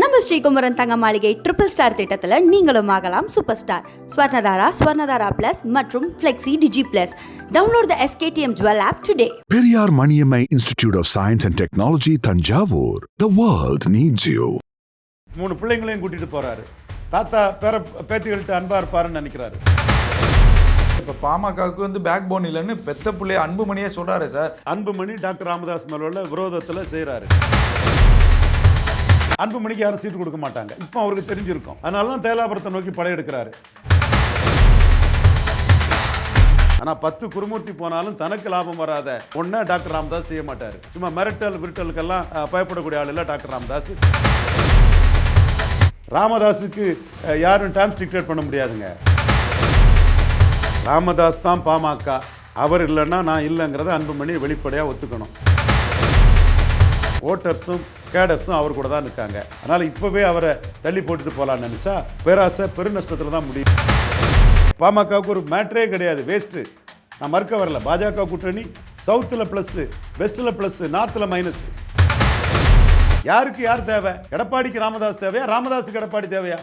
நம்ம ஸ்ரீகுமரன் தங்க மாளிகை ட்ரிபிள் ஸ்டார் திட்டத்தில் நீங்களும் ஆகலாம் super star Swarnadhara Swarnadhara plus மற்றும் flexi digi plus download the SKTM jewel app today Periyar Maniammai Institute of Science and Technology, Tanjavur. The world needs you. மூணு பிள்ளைங்களையும் கூட்டிட்டு போறாரு. தாத்தா பேர பேத்திகள்கிட்ட அன்பா இருப்பாருன்னு நினைக்கிறாரு. இப்போ பாமகவுக்கு வந்து பேக் போன் இல்லைன்னு பெத்த பிள்ளைய அன்புமணியே சொல்றாரு சார். அன்புமணி டாக்டர் ராமதாஸ் மேல உள்ள விரோதத்தில் செய்கிறாரு அன்புமணிக்கு யாரும் சீட்டு கொடுக்க மாட்டாங்க. இப்போ அவருக்கு தெரிஞ்சிருக்கும். அதனால தான் தேலாபுரத்தை நோக்கி படையெடுக்கிறாரு. ஆனால் பத்து குருமூர்த்தி போனாலும் தனக்கு லாபம் வராத ஒன்றை டாக்டர் ராமதாஸ் செய்ய மாட்டார். சும்மா மிரட்டல் விரட்டலுக்கெல்லாம் பயப்படக்கூடிய ஆள் இல்லை டாக்டர் ராமதாஸ். ராமதாஸுக்கு யாரும் டைம் டிக்டேட் பண்ண முடியாதுங்க. ராமதாஸ் தான் பாமக. அவர் இல்லைன்னா நான் இல்லைங்கிறத அன்புமணி வெளிப்படையாக ஒத்துக்கணும். ஓட்டர்ஸும் கேடர்ஸும் அவர் கூட தான் இருக்காங்க. அதனால் இப்போவே அவரை தள்ளி போட்டுட்டு போகலான்னு நினச்சா பேராசை பெருநஷ்டத்தில் தான் முடியும். பாமகவுக்கு ஒரு மேட்ரே கிடையாது வேஸ்ட்டு நான் மறுக்க வரல. பாஜக கூட்டணி சவுத்தில் ப்ளஸ்ஸு வெஸ்ட்டில் ப்ளஸ்ஸு நார்த்தில் மைனஸ் யாருக்கு யார் தேவை? எடப்பாடிக்கு ராமதாஸ் தேவையா? ராமதாஸுக்கு எடப்பாடி தேவையா?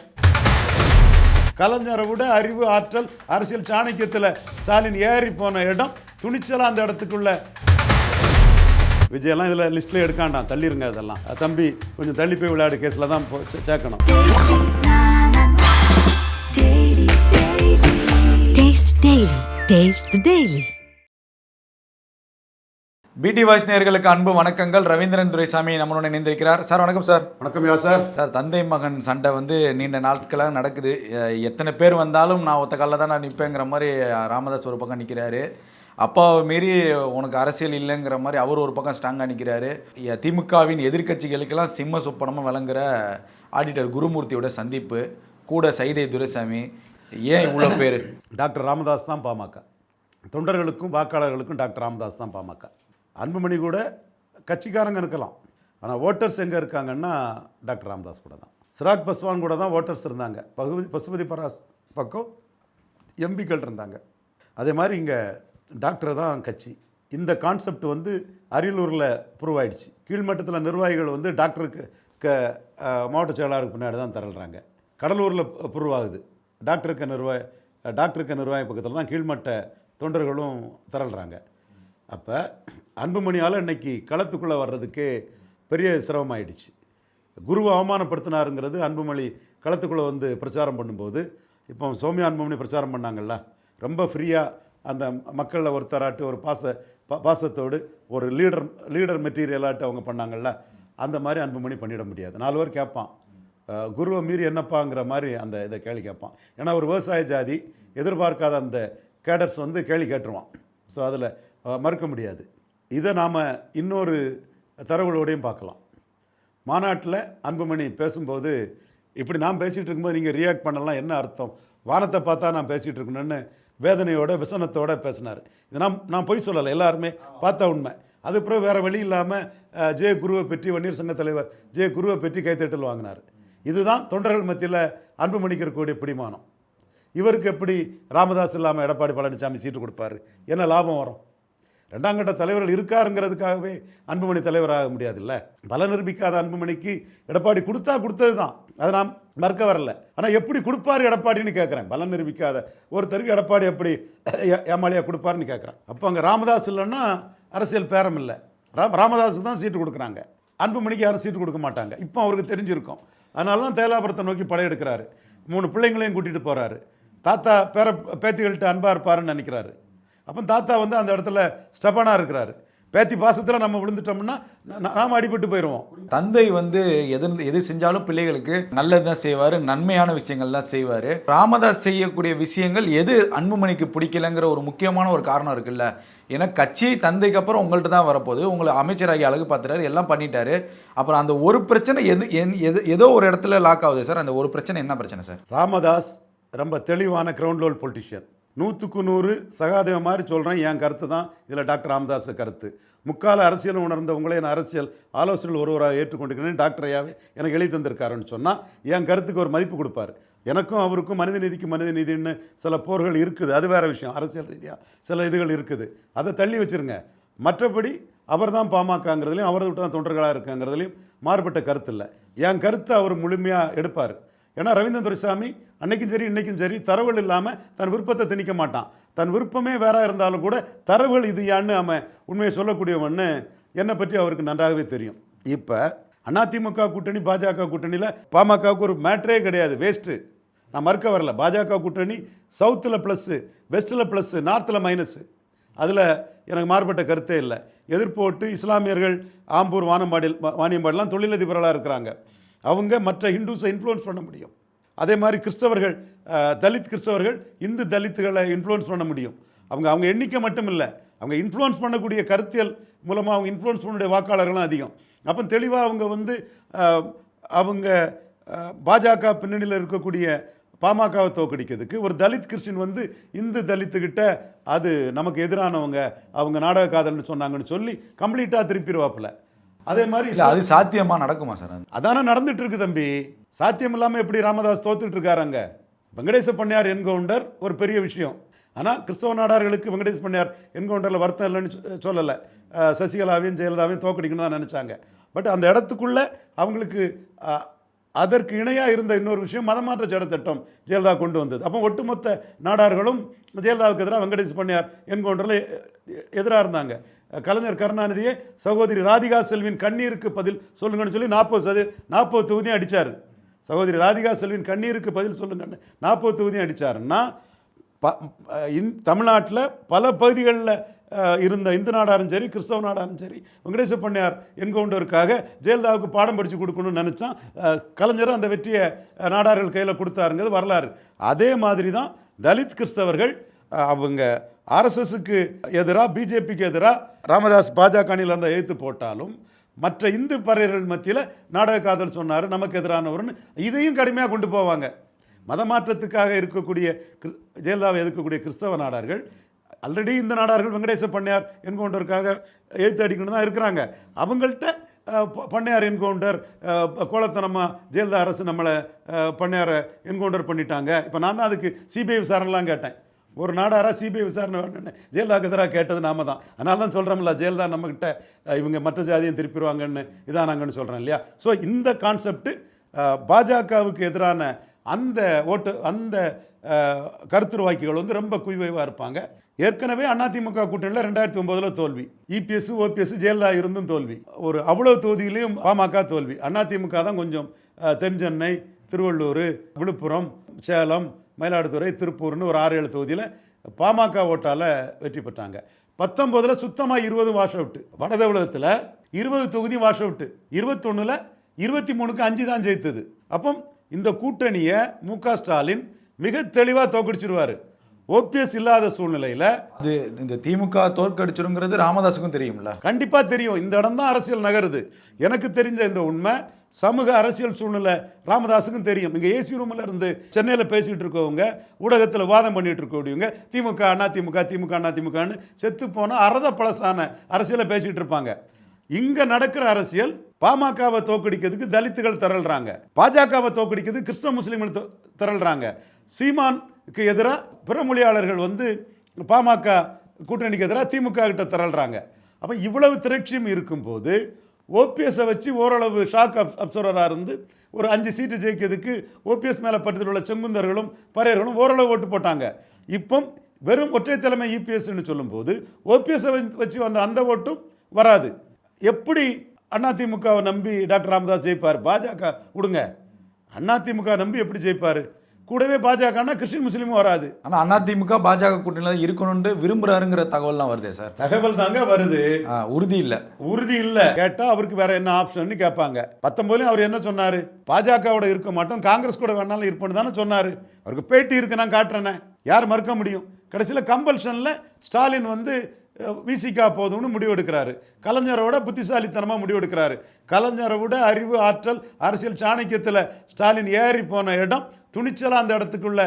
கலைஞரை விட அறிவு ஆற்றல் அரசியல் சாணக்கியத்தில் ஸ்டாலின் ஏறி போன இடம் துணிச்சலாக அந்த இடத்துக்குள்ள விஜயெல்லாம் இதில் லிஸ்ட்டில் எடுக்காண்டாம். தள்ளிருங்க அதெல்லாம். தம்பி கொஞ்சம் தள்ளி போய் விளையாடு கேஸில் தான் சேர்க்கணும். Taste Daily. Taste the Daily. PT voice நேயர்களுக்கு அன்பு வணக்கங்கள். ரவீந்திரன் துரைசாமி நம்மளோட இணைந்திருக்கிறார். சார் வணக்கம் சார். வணக்கம் யா சார்? சார் தந்தை மகன் சண்டை வந்து நீண்ட நாட்களாக நடக்குது. எத்தனை பேர் வந்தாலும் நான் ஒத்த காலில் தான் நான் நிற்பேங்கிற மாதிரி ராமதாஸ் ஒரு பக்கம் நிற்கிறாரு அப்பாவை மீறி உனக்கு அரசியல் இல்லைங்கிற மாதிரி அவர் ஒரு பக்கம் ஸ்ட்ராங்காக நிற்கிறாரு திமுகவின் எதிர்க்கட்சிகளுக்கெல்லாம் சிம்ம சொப்பனமாக விளங்குற ஆடிட்டர் குருமூர்த்தியோட சந்திப்பு கூட சைதை துரைசாமி ஏன் இவ்வளோ பேர்? டாக்டர் ராமதாஸ் தான் பாமக. தொண்டர்களுக்கும் வாக்காளர்களுக்கும் டாக்டர் ராமதாஸ் தான் பாமக. அன்புமணி கூட கட்சிக்காரங்க இருக்கலாம். ஆனால் ஓட்டர்ஸ் எங்கே இருக்காங்கன்னா டாக்டர் ராமதாஸ் கூட தான். சிராக் பஸ்வான் கூட தான் ஓட்டர்ஸ் இருந்தாங்க. பகுதி பசுபதி பராஸ் பக்கம் எம்பிக்கள் இருந்தாங்க. அதே மாதிரி இங்கே டாக்டர் தான் கட்சி. இந்த கான்செப்ட் வந்து அரியலூரில் ப்ரூவ் ஆகிடுச்சு கீழ்மட்டத்தில் நிர்வாகிகள் வந்து டாக்டருக்கு க மாவட்ட செயலாளருக்கு பின்னாடி தான் திரள்றாங்க. கடலூரில் ப்ரூவ் ஆகுது. டாக்டருக்கு நிர்வாக டாக்டருக்கு நிர்வாக பக்கத்தில் தான் கீழ்மட்ட தொண்டர்களும் திரள்றாங்க. அப்போ அன்புமணியால் இன்னைக்கு களத்துக்குள்ளே வர்றதுக்கே பெரிய சிரமமாயிடுச்சு. குருவை அவமானப்படுத்தினாருங்கிறது அன்புமணி களத்துக்குள்ளே வந்து பிரச்சாரம் பண்ணும்போது இப்போ சோமியா அன்புமணி பிரச்சாரம் பண்ணாங்கல்ல ரொம்ப ஃப்ரீயாக அந்த மக்களில் ஒருத்தராட்டு ஒரு பாச பாசத்தோடு ஒரு லீடர் லீடர் மெட்டீரியலாட்டு அவங்க பண்ணாங்கல்ல அந்த மாதிரி அன்புமணி பண்ணிட முடியாது. நாலு பேர் கேட்பான். குருவை மீறி என்னப்பாங்கிற மாதிரி அந்த இதை கேள்வி கேட்பான். ஏன்னா ஒரு விவசாய ஜாதி எதிர்பார்க்காத அந்த கேடர்ஸ் வந்து கேள்வி கேட்டுருவான். ஸோ அதில் மறுக்க முடியாது. இதை நாம் இன்னொரு தரவுகளோடையும் பார்க்கலாம். மாநாட்டில் அன்புமணி பேசும்போது இப்படி நான் பேசிகிட்டு இருக்கும்போது நீங்கள் ரியாக்ட் பண்ணலாம் என்ன அர்த்தம்? வானத்தை பார்த்தா நான் பேசிகிட்டு இருக்கணும்னு வேதனையோட விசனத்தோட பேசினார். இது நான் நான் பொய் சொல்லலை எல்லாருமே பார்த்த உண்மை. அது பிறகு வேறு வழி இல்லாமல் ஜே குருவை பற்றி வன்னியர் சங்க தலைவர் ஜே குருவை பற்றி கைத்தட்டல் வாங்கினார். இதுதான் தொண்டர்கள் மத்தியில் அன்புமணிக்கு இருக்கக்கூடிய பிடிமானம். இவருக்கு எப்படி ராமதாஸ் இல்லாமல் எடப்பாடி பழனிசாமி சீட்டு கொடுப்பாரு? என்ன லாபம் வரும்? ரெண்டாம் கட்ட தலைவர்கள் இருக்காருங்கிறதுக்காகவே அன்புமணி தலைவராக முடியாதுல்ல? பல நிரூபிக்காத அன்புமணிக்கு எடப்பாடி கொடுத்தா கொடுத்தது தான் அதை நாம் மறுக்க வரல. ஆனால் எப்படி கொடுப்பாரு எடப்பாடின்னு கேட்குறேன் பலன் நிரூபிக்காத ஒருத்தருக்கு எடப்பாடி எப்படி ஏமாளியாக கொடுப்பாருன்னு கேட்குறேன் அப்போ அங்கே ராமதாஸ் இல்லைன்னா அரசியல் பேரம் இல்லை. ராம் ராமதாஸுக்கு தான் சீட்டு கொடுக்குறாங்க. அன்புமணிக்கு யாரும் சீட்டு கொடுக்க மாட்டாங்க. இப்போ அவருக்கு தெரிஞ்சிருக்கும். அதனால தான் தேலாபுரத்தை நோக்கி படையெடுக்கிறாரு. மூணு பிள்ளைங்களையும் கூட்டிகிட்டு போகிறாரு தாத்தா பேர பேத்திகள்கிட்ட அன்பாக இருப்பாருன்னு நினைக்கிறாரு. அப்போ தாத்தா வந்து அந்த இடத்துல ஸ்டபனாக இருக்கிறாரு. பேத்தி பாசத்தில் நம்ம விழுந்துட்டோம்னா நாம அடிபட்டு போயிடுவோம் தந்தை வந்து எது எது செஞ்சாலும் பிள்ளைகளுக்கு நல்லது தான் செய்வார் நன்மையான விஷயங்கள் தான் செய்வார். ராமதாஸ் செய்யக்கூடிய விஷயங்கள் எது அன்புமணிக்கு பிடிக்கலங்கிற ஒரு முக்கியமான ஒரு காரணம் இருக்குல்ல. ஏன்னா கட்சி தந்தைக்கு அப்புறம் உங்கள்கிட்ட தான் வரப்போகுது. உங்களை அமைச்சராகி அழகு பார்த்துட்டாரு எல்லாம் பண்ணிட்டாரு. அப்புறம் அந்த ஒரு பிரச்சனை எது என்- எது ஏதோ ஒரு இடத்துல லாக் ஆகுது சார். அந்த ஒரு பிரச்சனை என்ன பிரச்சனை சார்? ராமதாஸ் ரொம்ப தெளிவான கிரவுண்ட் லோல் பொலிட்டிஷியன் நூற்றுக்கு நூறு சகாதேவ மாதிரி சொல்கிறேன் என் கருத்து தான். இதில் டாக்டர் ராமதாஸ் கருத்து. முக்கால அரசியல் உணர்ந்தவங்களே என் அரசியல் ஆலோசனைகள் ஒருவராக ஏற்றுக்கொண்டிருக்கிறேன். டாக்டர் ஐயாவே எனக்கு எழுதி தந்திருக்காருன்னு சொன்னால் என் கருத்துக்கு ஒரு மதிப்பு கொடுப்பாரு. எனக்கும் அவருக்கும் மனித நீதிக்கு மனித நீதின்னு சில போர்கள் இருக்குது. அது வேறு விஷயம். அரசியல் ரீதியாக சில இதுகள் இருக்குது. அதை தள்ளி வச்சிருங்க. மற்றபடி அவர் தான் பாமகங்கிறதுலையும் விட்டு தான் தொண்டர்களாக இருக்காங்கிறதுலையும் மாறுபட்ட கருத்து இல்லை. என் கருத்தை அவர் முழுமையாக எடுப்பார். ஏன்னா ரவீந்திரன் துரைசாமி அன்னைக்கும் சரி இன்றைக்கும் சரி தரவுகள் இல்லாமல் தன் விருப்பத்தை திணிக்க மாட்டான். தன் விருப்பமே வேற இருந்தாலும் கூட தரவுகள் இது யான்னு அவன் உண்மையை சொல்லக்கூடியவன்னு என்னை பற்றி அவருக்கு நன்றாகவே தெரியும். இப்போ அதிமுக கூட்டணி பாஜக கூட்டணியில் பாமகவுக்கு ஒரு மேட்ரே கிடையாது வேஸ்ட்டு நான் மறுக்க வரல. பாஜக கூட்டணி சவுத்தில் ப்ளஸ்ஸு வெஸ்ட்டில் ப்ளஸ்ஸு நார்த்தில் மைனஸு அதில் எனக்கு மாறுபட்ட கருத்தே இல்லை. எதிர்ப்பு ஓட்டு இஸ்லாமியர்கள் ஆம்பூர் வானம்பாடியில் வா- வாணியம்பாடிலாம் தொழிலதிபர்களாக இருக்கிறாங்க. அவங்க மற்ற ஹிந்துஸை இன்ஃப்ளூயன்ஸ் பண்ண முடியும். அதே மாதிரி கிறிஸ்தவர்கள் தலித் கிறிஸ்தவர்கள் இந்து தலித்துகளை இன்ஃப்ளூயன்ஸ் பண்ண முடியும். அவங்க அவங்க எண்ணிக்கை மட்டும் இல்லை அவங்க இன்ஃப்ளூயன்ஸ் பண்ணக்கூடிய கருத்தியல் மூலமாக அவங்க இன்ஃப்ளூயன்ஸ் பண்ணக்கூடிய வாக்காளர்களும் அதிகம். அப்போ தெளிவாக அவங்க வந்து அவங்க பாஜக பின்னணியில் இருக்கக்கூடிய பாமகவை தோக்கடிக்கிறதுக்கு ஒரு தலித் கிறிஸ்டின் வந்து இந்து தலித்துக்கிட்ட அது நமக்கு எதிரானவங்க அவங்க நாடக காதல்னு சொன்னாங்கன்னு சொல்லி கம்ப்ளீட்டாக திருப்பிடுவாப்புல. அதே மாதிரி இல்லை அது சாத்தியமா நடக்குமா சார்? அது அதானே நடந்துட்டு இருக்கு தம்பி. சாத்தியம் இல்லாமல் எப்படி ராமதாஸ் தோத்துட்டு இருக்காருங்க வெங்கடேச பண்ணையார் என்கவுண்டர் ஒரு பெரிய விஷயம். ஆனால் கிறிஸ்தவ நாடார்களுக்கு வெங்கடேச பண்ணையார் என்கவுண்டரில் வருத்தம் இல்லைன்னு சொல்லலை. சசிகலாவையும் ஜெயலலிதாவையும் தோக்கடிக்கணும்னு தான் நினச்சாங்க. பட் அந்த இடத்துக்குள்ள அவங்களுக்கு அதற்கு இணையாக இருந்த இன்னொரு விஷயம் மதமாற்ற சட்டத்திட்டம் ஜெயலலிதா கொண்டு வந்தது. அப்போ ஒட்டுமொத்த நாடார்களும் ஜெயலலிதாவுக்கு எதிராக வெங்கடேஷ் பண்ணையார் என்கவுண்டரில் எதிராக இருந்தாங்க. கலைஞர் கருணாநிதியை சகோதரி ராதிகா செல்வின் கண்ணீருக்கு பதில் சொல்லுங்கன்னு சொல்லி நாற்பது சதவீ நாற்பது தொகுதியும் அடித்தார் சகோதரி ராதிகா செல்வின் கண்ணீருக்கு பதில் சொல்லுங்கன்னு நாற்பது தொகுதியும் அடித்தாருன்னா ப இந் தமிழ்நாட்டில் பல பகுதிகளில் இருந்த இந்து நாடாரும் சரி கிறிஸ்தவ நாடாரும் சரி வெங்கடேச பண்ணையார் என்கவுண்டருக்காக ஜெயலலிதாவுக்கு பாடம் படித்து கொடுக்கணும்னு நினச்சான். கலைஞரும் அந்த வெற்றியை நாடார்கள் கையில் கொடுத்தாருங்கிறது வரலாறு. அதே மாதிரி தான் தலித் கிறிஸ்தவர்கள் அவங்க ஆர்எஸ்எஸ்க்கு எதிராக பிஜேபிக்கு எதிராக ராமதாஸ் பாஜக அணியில் அந்த எழுத்து போட்டாலும் மற்ற இந்து பறையர்கள் மத்தியில் நாடக காதல் சொன்னார் நமக்கு எதிரானவர்னு இதையும் கடுமையாக கொண்டு போவாங்க. மதமாற்றத்துக்காக இருக்கக்கூடிய ஜெயலலிதாவை எதிர்க்கக்கூடிய கிறிஸ்தவ நாடார்கள் ஆல்ரெடி இந்த நாடார்கள் வெங்கடேச பண்ணையார் என்கவுண்டருக்காக எழுத்து அடிக்கணும் தான் இருக்கிறாங்க. அவங்கள்ட்ட பண்ணையார் என்கவுண்டர் கோலத்தனமாக ஜெயலலிதா அரசு நம்மளை பண்ணையாரை என்கவுண்டர் பண்ணிட்டாங்க. இப்போ நான் தான் அதுக்கு சிபிஐ விசாரணைலாம் கேட்டேன். ஒரு நாடாரா சிபிஐ விசாரணை வேணும்னு. ஜெயலலிதாவுக்கு எதிராக கேட்டது நாம தான். அதனால தான் சொல்கிறோம்ல ஜெயலலிதா நம்மக்கிட்ட இவங்க மற்ற ஜாதியும் திருப்பிடுவாங்கன்னு இதானாங்கன்னு சொல்கிறேன் இல்லையா? ஸோ இந்த கான்செப்ட் பாஜகவுக்கு எதிரான அந்த ஓட்டு அந்த கருத்துருவாக்கிகள் வந்து ரொம்ப குய்வைவாக இருப்பாங்க. ஏற்கனவே அதிமுக கூட்டணியில் ரெண்டாயிரத்தி ஒம்போதில் தோல்வி. இபிஎஸ் ஓபிஎஸ் ஜெயலலிதா இருந்தும் தோல்வி. ஒரு அவ்வளோ தொகுதியிலையும் பாமக தோல்வி. அதிமுக தான் கொஞ்சம் தென்சென்னை தென் சென்னை திருவள்ளூர் விழுப்புரம் சேலம் மயிலாடுதுறை திருப்பூர்னு ஒரு ஆறு ஏழு தொகுதியில் பாமக ஓட்டால் வெற்றி பெற்றாங்க. பத்தொம்போதில் சுத்தமாக இருபது வாஷ் அவுட்டு வட தமிழகத்தில் இருபது தொகுதி வாஷ் அவுட்டு இருபத்தொன்னில் இருபத்தி மூணுக்கு அஞ்சு தான் ஜெயித்தது. அப்போ இந்த கூட்டணியை மு ஸ்டாலின் மிக தெளிவாக தோக்கடிச்சிருவார். ஓபிஎஸ் இல்லாத சூழ்நிலையில் அது இந்த திமுக தோற்கடிச்சிருங்கிறது ராமதாஸுக்கும் தெரியும்ல. கண்டிப்பாக தெரியும். இந்த இடம் தான் அரசியல் நகருது. எனக்கு தெரிஞ்ச இந்த உண்மை சமூக அரசியல் சூழ்நிலை ராமதாஸுக்கும் தெரியும். இங்கே ஏசி ரூமில் இருந்து சென்னையில் பேசிகிட்டு இருக்கவங்க ஊடகத்தில் வாதம் பண்ணிகிட்டு இருக்கக்கூடியவங்க திமுக அண்ணா திமுக திமுக அண்ணா திமுகன்னு செத்து போனால் அறத பழசான அரசியலை பேசிகிட்டு இருப்பாங்க. இங்கே நடக்கிற அரசியல் பாமகவை தோக்கடிக்கிறதுக்கு தலித்துகள் திரள்றாங்க. பாஜகவை தோக்கடிக்கிறது கிறிஸ்தவ முஸ்லீம்கள் திரள்றாங்க. சீமானுக்கு எதிராக பிறமொழியாளர்கள் வந்து பாமக கூட்டணிக்கு எதிராக திமுக கிட்ட திரள்றாங்க. அப்போ இவ்வளவு திரட்சியும் இருக்கும்போது ஓபிஎஸ்ஸை வச்சு ஓரளவு ஷாக் அப் அப்சர்வராக இருந்து ஒரு அஞ்சு சீட்டு ஜெயிக்கிறதுக்கு ஓபிஎஸ் மேலே படுத்துட்டு உள்ள செங்குந்தர்களும் பறையர்களும் ஓரளவு ஓட்டு போட்டாங்க. இப்போ வெறும் ஒற்றை தலைமை இபிஎஸ்ன்னு சொல்லும்போது ஓபிஎஸ்ஸை வச்சு வந்த அந்த ஓட்டும் வராது. எப்படி அதிமுகவை நம்பி டாக்டர் ராமதாஸ் ஜெயிப்பார்? பாஜக விடுங்க. அதிமுக நம்பி எப்படி ஜெயிப்பார்? கூடவே பாஜகனா கிறிஸ்டின் முஸ்லீமும் வராது. ஆனா அதிமுக பாஜக கூட்டணியில இருக்கணும்னு விரும்புறாருங்கிற தகவல்லாம் வருதே சார். தகவல் தாங்க வருது. உறுதி இல்ல. உறுதி இல்ல. கேட்டா அவருக்கு வேற என்ன ஆப்ஷன் கேட்பாங்க. பத்தொன்பதுலயும் அவர் என்ன சொன்னாரு? பாஜகவோட இருக்க மாட்டோம் காங்கிரஸ் கூட வேணாலும் இருப்பேன்னு தானே சொன்னாரு. அவருக்கு பேட்டி இருக்கு நான் காட்டுறேனே. யார் மறுக்க முடியும்? கடைசியில் கம்பல்ஷன்ல ஸ்டாலின் வந்து விசிகா போதும்னு முடிவெடுக்கிறாரு. கலைஞரோட புத்திசாலித்தனமாக முடிவெடுக்கிறாரு. கலைஞரை விட அறிவு ஆற்றல் அரசியல் சாணக்கியத்தில் ஸ்டாலின் ஏறி போன இடம் துணிச்சலாக அந்த இடத்துக்குள்ள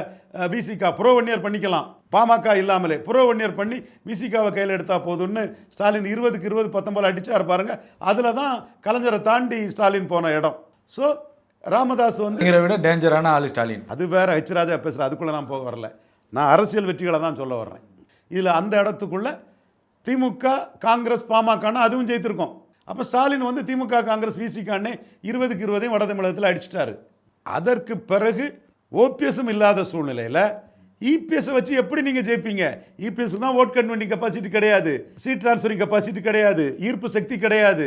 விசிகா புரோவன்னியர் பண்ணிக்கலாம். பாமக இல்லாமலே புரோவன்னியர் பண்ணி விசிகாவை கையில் எடுத்தா போதும்னு ஸ்டாலின் இருபதுக்கு இருபது பத்தொன்பது அடிச்சார் பாருங்க. அதில் தான் கலைஞரை தாண்டி ஸ்டாலின் போன இடம். ஸோ ராமதாஸ் வந்து விட டேஞ்சரான ஆளு ஸ்டாலின். அது வேற ஹெச் ராஜா பேசுகிற அதுக்குள்ளே நான் போக வரல. நான் அரசியல் வெற்றிகளை தான் சொல்ல வர்றேன். இதில் அந்த இடத்துக்குள்ள திமுக காங்கிரஸ் பாமகன்னா அதுவும் ஜெயித்திருக்கோம். அப்போ ஸ்டாலின் வந்து திமுக காங்கிரஸ் விசிகான்னு இருபதுக்கு இருபதையும் வட தமிழகத்தில் அடிச்சிட்டாரு. அதற்கு பிறகு ஓபிஎஸும் இல்லாத சூழ்நிலையில் இபிஎஸ் வச்சு எப்படி நீங்கள் ஜெயிப்பீங்க? இபிஎஸ் தான் ஓட் கன்வெண்டிங் கெப்பாசிட்டி கிடையாது. சீட் ட்ரான்ஸ்ஃபரிங் கெப்பாசிட்டி கிடையாது. ஈர்ப்பு சக்தி கிடையாது.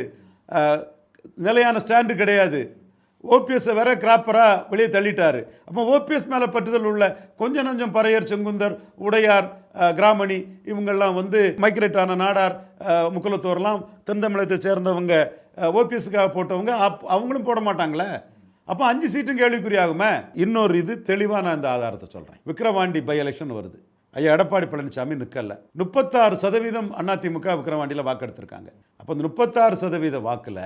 நிலையான ஸ்டாண்டு கிடையாது. ஓபிஎஸ்ஸை வேற கிராப்பராக வெளியே தள்ளிட்டார். அப்போ ஓபிஎஸ் மேலே பட்டுதல் உள்ள கொஞ்சம் கொஞ்சம் பறையர் செங்குந்தர் உடையார் கிராமணி இவங்கெல்லாம் வந்து மைக்ரேட் ஆன நாடார் அஹ், முக்குலத்தோர்லாம் தென் தமிழகத்தை சேர்ந்தவங்க. ஓபிஎஸ்க்காக போட்டவங்க அப் அவங்களும் போட மாட்டாங்களே? அப்போ அஞ்சு சீட்டும் கேள்விக்குறியாகுமே? இன்னொரு இது தெளிவாக நான் இந்த ஆதாரத்தை சொல்கிறேன் விக்ரவாண்டி பை எலெக்ஷன் வருது. ஐயா எடப்பாடி பழனிசாமி நிற்கல முப்பத்தாறு சதவீதம் அதிமுக விக்கிரவாண்டியில் வாக்கெடுத்திருக்காங்க. அப்போ இந்த முப்பத்தாறு சதவீத வாக்கில்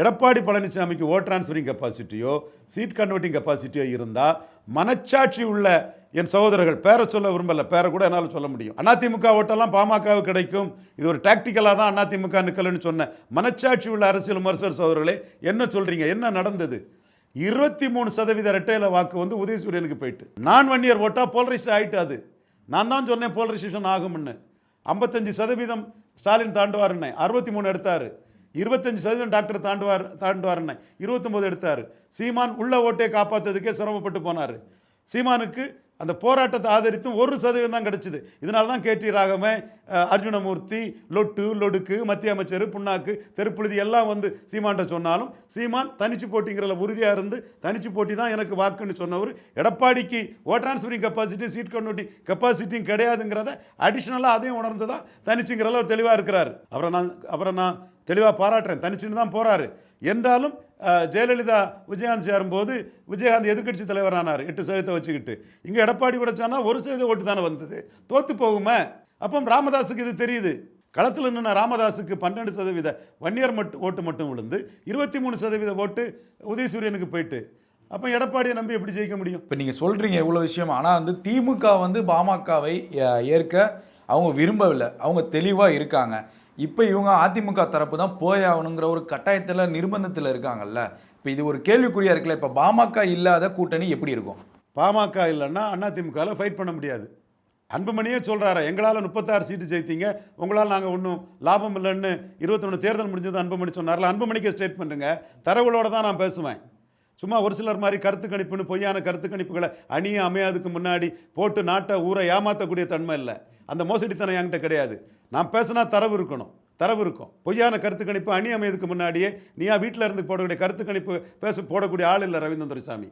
எடப்பாடி பழனிசாமிக்கு ஓட் டிரான்ஸ்ஃபரிங் கெப்பாசிட்டியோ சீட் கன்வெர்ட்டிங் கெப்பாசிட்டியோ இருந்தால் மனச்சாட்சி உள்ள என் சகோதரர்கள் பேரை சொல்ல விரும்பல பேரை கூட என்னால் சொல்ல முடியும். அதிமுக ஓட்டெல்லாம் பாமகவுக்கு கிடைக்கும். இது ஒரு டாக்டிக்கலாக தான் அதிமுக நிற்கலன்னு சொன்ன மனச்சாட்சி உள்ள அரசியல் விமர்சகர் சகோதரர்களே என்ன சொல்கிறீங்க என்ன நடந்தது? இருபத்தி மூணு சதவீத ரெட்டையில வாக்கு வந்து உதயசூரியனுக்கு போயிட்டு. நான் வன்னியர் இயர் ஓட்டா போலரைஸ் ஆகிட்டு அது. நான் தான் சொன்னேன் போலரைசேஷன் ஆகும்னு. ஐம்பத்தஞ்சு சதவீதம் ஸ்டாலின் தாண்டுவாருன்னு. அறுபத்தி மூணு எடுத்தாரு. இருபத்தஞ்சு சதவீதம் டாக்டர் தாண்டுவார் தாண்டுவாருன்னு. இருபத்தொம்போது எடுத்தார். சீமான் உள்ள ஓட்டை காப்பாற்றுறதுக்கே சிரமப்பட்டு போனார். சீமானுக்கு அந்த போராட்டத்தை ஆதரித்தும் ஒரு சதவீதம் தான் கிடச்சிது. இதனால தான் கேடி ராகமே அர்ஜுனமூர்த்தி லொட்டு லொடுக்கு மத்திய அமைச்சர் புண்ணாக்கு தெருப்புழுதி எல்லாம் வந்து சீமான்ட்ட சொன்னாலும் சீமான் தனிச்சு போட்டிங்கிறதுல உறுதியாக இருந்து தனிச்சு போட்டி தான் எனக்கு வாக்குன்னு சொன்னவர் எடப்பாடிக்கு vote transferring capacity seat converting கெப்பாசிட்டியும் கிடையாதுங்கிறத அடிஷ்னலாக அதையும் உணர்ந்து தான் தனிச்சுங்கிறதுல ஒரு தெளிவாக இருக்கிறார். அப்புறம் நான் அப்புறம் நான் தெளிவாக பாராட்டுறேன். தனிச்சுன்னு தான் போகிறாரு என்றாலும் ஜெயலலிதா விஜயகாந்த் சேரும்போது விஜயகாந்த் எதிர்க்கட்சி தலைவரானார். எட்டு சதவீதத்தை வச்சுக்கிட்டு. இங்கே எடப்பாடி கூட ஒரு சதவீத ஓட்டு தானே வந்தது. தோத்து போகுமே. அப்போ ராமதாஸுக்கு இது தெரியுது. களத்தில் நின்ன ராமதாஸுக்கு பன்னெண்டு சதவீத வன்னியர் மட்டும் ஓட்டு மட்டும் விழுந்து இருபத்தி மூணு சதவீத ஓட்டு உதயசூரியனுக்கு போயிட்டு. அப்போ எடப்பாடியை நம்பி எப்படி ஜெயிக்க முடியும்? இப்போ நீங்கள் சொல்கிறீங்க இவ்வளோ விஷயம். ஆனால் வந்து திமுக வந்து பாமகவை ஏற்க அவங்க விரும்பவில்லை. அவங்க தெளிவாக இருக்காங்க. இப்போ இவங்க அதிமுக தரப்பு தான் போய் ஆகணுங்கிற ஒரு கட்டாயத்தில் நிர்பந்தத்தில் இருக்காங்கல்ல. இப்போ இது ஒரு கேள்விக்குறியாக இருக்குல்ல. இப்போ பாமக இல்லாத கூட்டணி எப்படி இருக்கும்? பாமக இல்லைன்னா அதிமுகவில் ஃபைட் பண்ண முடியாது. அன்புமணியே சொல்கிறாரு எங்களால் முப்பத்தாறு சீட்டு ஜெயித்தீங்க. உங்களால் நாங்கள் ஒன்றும் லாபம் இல்லைன்னு இருபத்தொன்று தேர்தல் முடிஞ்சது அன்புமணி சொன்னார்ல. அன்புமணிக்கு ஸ்டேட்மெண்ட்டுங்க தரவுகளோடு தான் நான் பேசுவேன். சும்மா ஒரு சிலர் மாதிரி கருத்து கணிப்புன்னு பொய்யான கருத்து கணிப்புகளை அணிய அமையாதுக்கு முன்னாடி போட்டு நாட்டை ஊரை ஏமாற்றக்கூடிய தன்மை இல்லை. அந்த மோசடித்தனம் என்கிட்ட கிடையாது. நான் பேசினா தரவு இருக்கணும். தரவு இருக்கும். பொய்யான கருத்து கணிப்பு அணி அமையதுக்கு முன்னாடியே நீயா வீட்டில் இருந்து போடக்கூடிய கருத்து கணிப்பு பேச போடக்கூடிய ஆள் இல்லை ரவீந்திரன் சாமி.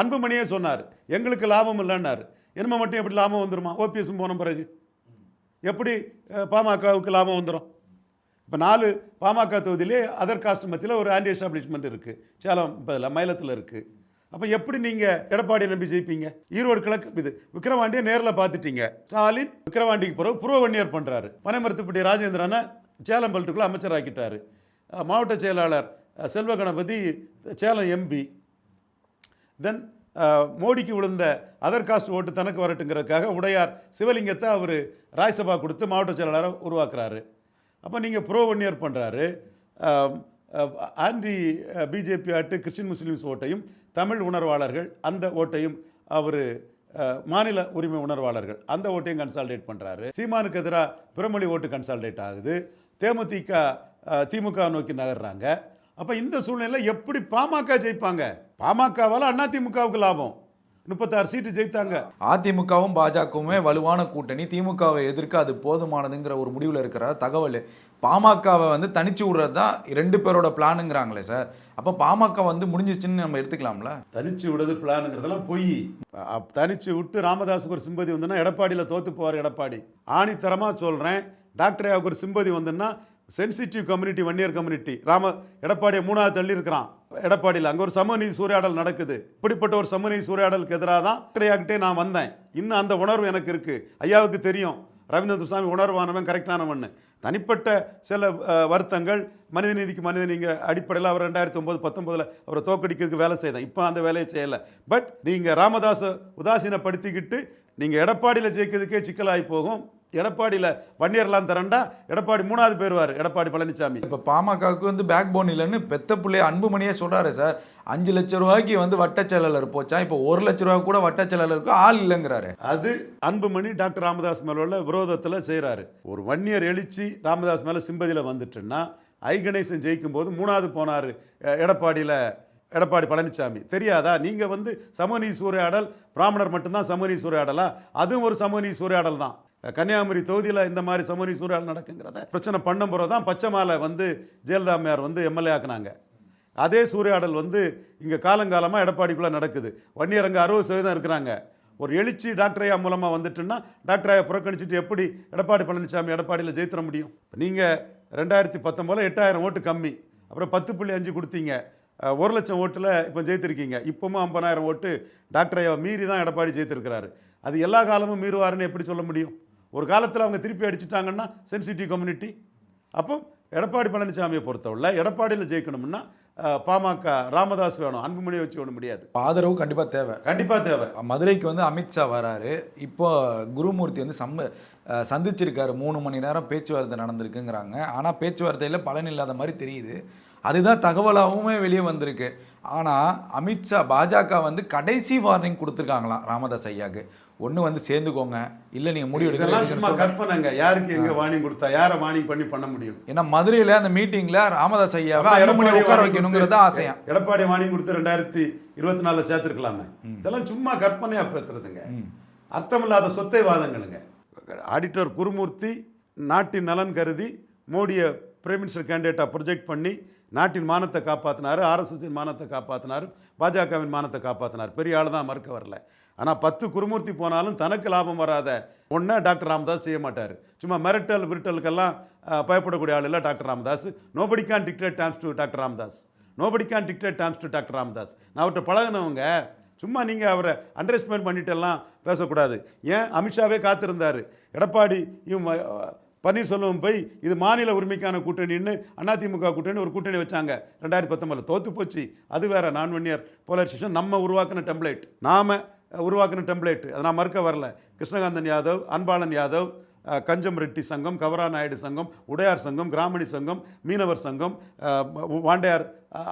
அன்புமணியே சொன்னார். எங்களுக்கு லாபம் இல்லைன்னாரு. என்னமோ மட்டும் எப்படி லாபம் வந்துருமா? ஓபிஎஸும் போன பிறகு. எப்படி பாமகவுக்கு லாபம் வந்துடும் இப்போ நாலு பாமக தொகுதியிலே அதர் காஸ்ட் மத்தியில் ஒரு ஆன்டி எஸ்டாப்ளிஷ்மெண்ட் இருக்குது சேலம் இப்போ மயிலத்தில் இருக்குது அப்போ எப்படி நீங்கள் எடப்பாடியை நம்பி ஜெயிப்பீங்க? ஈரோடு கிழக்கு இது. விக்ரவாண்டியை நேரில் பார்த்துட்டீங்க. ஸ்டாலின் விக்கிரவாண்டிக்கு பிறகு புறவன்னியர் பண்ணுறாரு பனைமரத்துப்பட்டி ராஜேந்திரனை சேலம் பல்ட்டுக்குள்ளே அமைச்சராக்கிட்டார். மாவட்ட செயலாளர் செல்வ கணபதி சேலம் எம்பி. தென் மோடிக்கு விழுந்த அதர் காஸ்ட் ஓட்டு தனக்கு வரட்டுங்கிறதுக்காக உடையார் சிவலிங்கத்தை அவர் ராஜ்சபா கொடுத்து மாவட்ட செயலாளரை உருவாக்குறாரு. அப்போ நீங்கள் புரோவன்னியர் பண்ணுறாரு ஆன்டி பிஜேபி ஆட்டு கிறிஸ்டின் முஸ்லீம்ஸ் ஓட்டையும் தமிழ் உணர்வாளர்கள் அந்த ஓட்டையும் அவர் மாநில உரிமை உணர்வாளர்கள் அந்த ஓட்டையும் கன்சால்டேட் பண்ணுறாரு சீமானுக்கு எதிராக பிறமொழி ஓட்டு கன்சால்டேட் ஆகுது. தேமுதிக திமுக நோக்கி நகர்றாங்க. அப்போ இந்த சூழ்நிலையில் எப்படி பாமக ஜெயிப்பாங்க? பாமகவால் அதிமுகவுக்கு லாபம். முப்பத்தாறு சீட்டு ஜெயித்தாங்க. அதிமுகவும் பாஜகவுமே வலுவான கூட்டணி. திமுகவை எதிர்க்க அது போதுமானதுங்கிற ஒரு முடிவில் இருக்கிற தகவல். பாமகவை வந்து தனிச்சு விடுறது தான் ரெண்டு பேரோட பிளானுங்கிறாங்களே சார். அப்போ பாமக வந்து முடிஞ்சிச்சுன்னு நம்ம எடுத்துக்கலாம்ல? தனிச்சு விடுறது பிளானுங்கிறதெல்லாம் பொய். தனிச்சு விட்டு ராமதாஸுக்கு ஒரு சிம்பதி வந்துன்னா எடப்பாடியில் தோத்து போவார் எடப்பாடி. ஆணித்தரமாக சொல்கிறேன் டாக்டர் ஒரு சிம்பதி வந்துன்னா sensitive community Vanniyar community Rama எடப்பாடியை மூணாவது தள்ளி இருக்கிறான். எடப்பாடியில் அங்கே ஒரு சமநீதி சூறையாடல் நடக்குது. இப்படிப்பட்ட ஒரு சமநீதி சூறையாடலுக்கு எதிராக தான் கிரையாகிட்டே நான் வந்தேன். இன்னும் அந்த உணர்வு எனக்கு இருக்குது ஐயாவுக்கு தெரியும். ரவீந்திர சாமி உணர்வானவன் கரெக்டானவன் தனிப்பட்ட சில வருத்தங்கள் மனித நீதிக்கு மனித நீங்கள் அடிப்படையில் அவர் ரெண்டாயிரத்தி ஒம்பது பத்தொம்பதில் அவரை தோக்கடிக்கிறதுக்கு வேலை செய்தேன். இப்போ அந்த வேலையை செய்யலை. பட் நீங்கள் ராமதாஸை உதாசீனப்படுத்திக்கிட்டு நீங்கள் எடப்பாடியில் ஜெயிக்கிறதுக்கே சிக்கலாகி போகும். எடப்பாடியில் வன்னியர்லாம் திரண்டா எடப்பாடி மூணாவது பேருவார் எடப்பாடி பழனிசாமி இப்போ பாமகவுக்கு வந்து பேக் போன் இல்லைன்னு பெத்த பிள்ளைய அன்புமணியே சொல்றாரு சார். அஞ்சு லட்ச ரூபாய்க்கு வந்து வட்டச் செயலாளர் போச்சா? இப்போ ஒரு லட்ச ரூபா கூட வட்டச் செயலாளருக்கு ஆள் இல்லைங்கிறாரு. அது அன்புமணி டாக்டர் ராமதாஸ் மேல உள்ள விரோதத்தில் செய்கிறாரு ஒரு வன்னியர் எழுச்சி ராமதாஸ் மேலே சிம்பதியில் வந்துட்டுன்னா ஐ கணேசன் ஜெயிக்கும் போது மூணாவது போனார் எடப்பாடியில் எடப்பாடி பழனிசாமி தெரியாதா? நீங்கள் வந்து சமநீதி சூறையாடல் பிராமணர் மட்டும்தான் சமநீதி சூறையாடலா? அதுவும் ஒரு சமநீதி சூறையாடல் தான். கன்னியாகுமரி தொகுதியில் இந்த மாதிரி சமூக சூறையாடல் நடக்குங்கிறத பிரச்சனை பண்ணும்போது தான் பச்சை மாலை வந்து ஜெயலலிதா அம்மையார் வந்து எம்எல்ஏ ஆக்குனாங்க. அதே சூறையாடல் வந்து இங்கே காலங்காலமாக எடப்பாடிக்குள்ளே நடக்குது. வன்னியர் அங்கே அறுபது சதவீதம் இருக்கிறாங்க. ஒரு எழுச்சி டாக்டரையா மூலமாக வந்துட்டுன்னா டாக்டரையா புறக்கணிச்சுட்டு புறக்கணிச்சிட்டு எப்படி எடப்பாடி பழனிசாமி எடப்பாடியில் ஜெயித்திட முடியும்? நீங்கள் ரெண்டாயிரத்தி பத்தொம்போதில் எட்டாயிரம் ஓட்டு கம்மி. அப்புறம் பத்து புள்ளி அஞ்சு கொடுத்தீங்க. ஒரு லட்சம் ஓட்டில் இப்போ ஜெயித்திருக்கீங்க. இப்போவும் ஐம்பதாயிரம் ஓட்டு டாக்டர் மீறி தான் எடப்பாடி ஜெயித்திருக்கிறாரு. அது எல்லா காலமும் மீறுவாருன்னு எப்படி சொல்ல முடியும்? ஒரு காலத்தில் அவங்க திருப்பி அடிச்சிட்டாங்கன்னா சென்சிட்டிவ் கம்யூனிட்டி அப்போ எடப்பாடி பழனிசாமியை பொறுத்தவரை எடப்பாடியில் ஜெயிக்கணும்னா பாமக ராமதாஸ் வேணும் அன்புமணியை வச்சு ஒன்றும் முடியாது. ஆதரவு கண்டிப்பா தேவை. கண்டிப்பாக தேவை. மதுரைக்கு வந்து அமித்ஷா வராரு. இப்போ குருமூர்த்தி வந்து சம்ம சந்திச்சிருக்காரு. மூணு மணி நேரம் பேச்சுவார்த்தை நடந்திருக்குங்கிறாங்க. ஆனால் பேச்சுவார்த்தையில் பலன் இல்லாத மாதிரி தெரியுது. அதுதான் தகவலாகவுமே வெளியே வந்திருக்கு. ஆனால் அமித்ஷா பாஜக வந்து கடைசி வார்னிங் கொடுத்துருக்காங்களாம் ராமதாஸ் ஐயாக்கு. ஒன்று வந்து சேர்ந்துக்கோங்க. இல்லை நீங்கள் முடிவு இதெல்லாம் சும்மா எடுக்க கற்பனைங்க. யாருக்கு எங்க வார்னிங் கொடுத்தா யாரை வார்னிங் பண்ணி பண்ண முடியும்? ஏன்னா மதுரையில் அந்த மீட்டிங்கில் ராமதாஸ் ஐயாவை எடப்பாடி உட்கார வைக்கணுங்கிறது ஆசையா? எடப்பாடி வார்னிங் கொடுத்து ரெண்டாயிரத்தி இருபத்தி நாலுல சேர்த்துருக்கலாமே இதெல்லாம் சும்மா கற்பனையா பேசுறதுங்க. அர்த்தமில்லாத சொத்தை வாதங்களுங்க ஆடிட்டர் குருமூர்த்தி நாட்டின் நலன் கருதி மோடியை பிரைம் மினிஸ்டர் கேண்டிடேட்டாக ப்ரொஜெக்ட் பண்ணி நாட்டின் மானத்தை காப்பாற்றினார் ஆர்எஸ்எஸின் மானத்தை காப்பாற்றினார் பாஜகவின் மானத்தை காப்பாற்றினார் பெரிய ஆள் தான் மறுக்க வரல. ஆனால் பத்து குருமூர்த்தி போனாலும் தனக்கு லாபம் வராத ஒன்றை டாக்டர் ராமதாஸ் செய்ய மாட்டார். சும்மா மிரட்டல் விரட்டலுக்கெல்லாம் பயப்படக்கூடிய ஆள் இல்லை doctor Ramadoss. Nobody can dictate terms to doctor Ramadoss. Nobody can dictate terms to doctor Ramadoss. நான் அவர்கிட்ட பழகினவங்க சும்மா நீங்கள் அவரை அண்டர்எஸ்டிமேட் பண்ணிட்டெல்லாம் பேசக்கூடாது. ஏன்? அமித்ஷாவே காத்திருந்தார். எடப்பாடி இவன் பன்னீர்செல்வம் போய் இது மாநில உரிமைக்கான கூட்டணின்னு அதிமுக கூட்டணி ஒரு கூட்டணி வச்சாங்க. ரெண்டாயிரத்தி பத்தொம்பதில் தோத்து போச்சு. அது வேற நான் ஒன் இயர் போலரைசேஷன் நம்ம உருவாக்கின டெம்ப்ளேட் நாம் உருவாக்கின டெம்ப்ளேட் அதை நான் மறுக்க வரல. கிருஷ்ணகாந்தன் யாதவ் அன்பாளன் யாதவ் கஞ்சம் ரெட்டி சங்கம் கவரா நாயுடு சங்கம் உடையார் சங்கம் கிராமணி சங்கம் மீனவர் சங்கம் வாண்டையார்